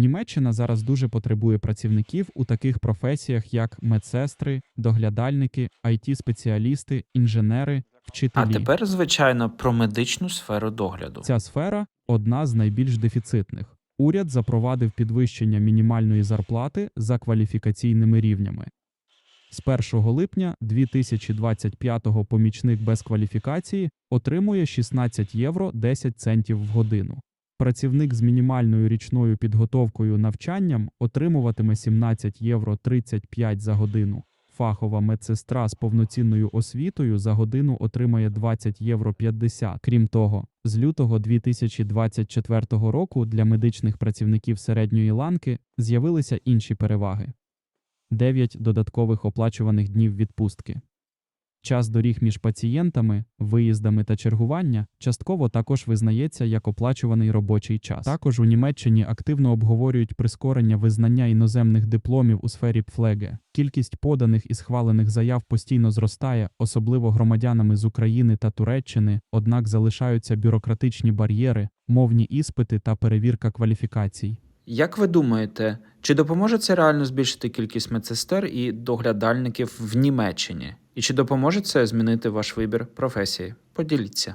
Німеччина зараз дуже потребує працівників у таких професіях, як медсестри, доглядальники, IT-спеціалісти, інженери, вчителі. А тепер, звичайно, про медичну сферу догляду. Ця сфера одна з найбільш дефіцитних. Уряд запровадив підвищення мінімальної зарплати за кваліфікаційними рівнями. З 1 липня 2025-го помічник без кваліфікації отримує 16 євро 10 центів в годину. Працівник з мінімальною річною підготовкою навчанням отримуватиме 17 євро 35 за годину. Фахова медсестра з повноцінною освітою за годину отримає 20 євро 50. Крім того, з лютого 2024 року для медичних працівників середньої ланки з'явилися інші переваги: 9 додаткових оплачуваних днів відпустки. Час доріг між пацієнтами, виїздами та чергування частково також визнається як оплачуваний робочий час. Також у Німеччині активно обговорюють прискорення визнання іноземних дипломів у сфері ПФЛЕГЕ. Кількість поданих і схвалених заяв постійно зростає, особливо громадянами з України та Туреччини, однак залишаються бюрократичні бар'єри, мовні іспити та перевірка кваліфікацій. Як ви думаєте, чи допоможе це реально збільшити кількість медсестер і доглядальників в Німеччині? І чи допоможе це змінити ваш вибір професії? Поділіться.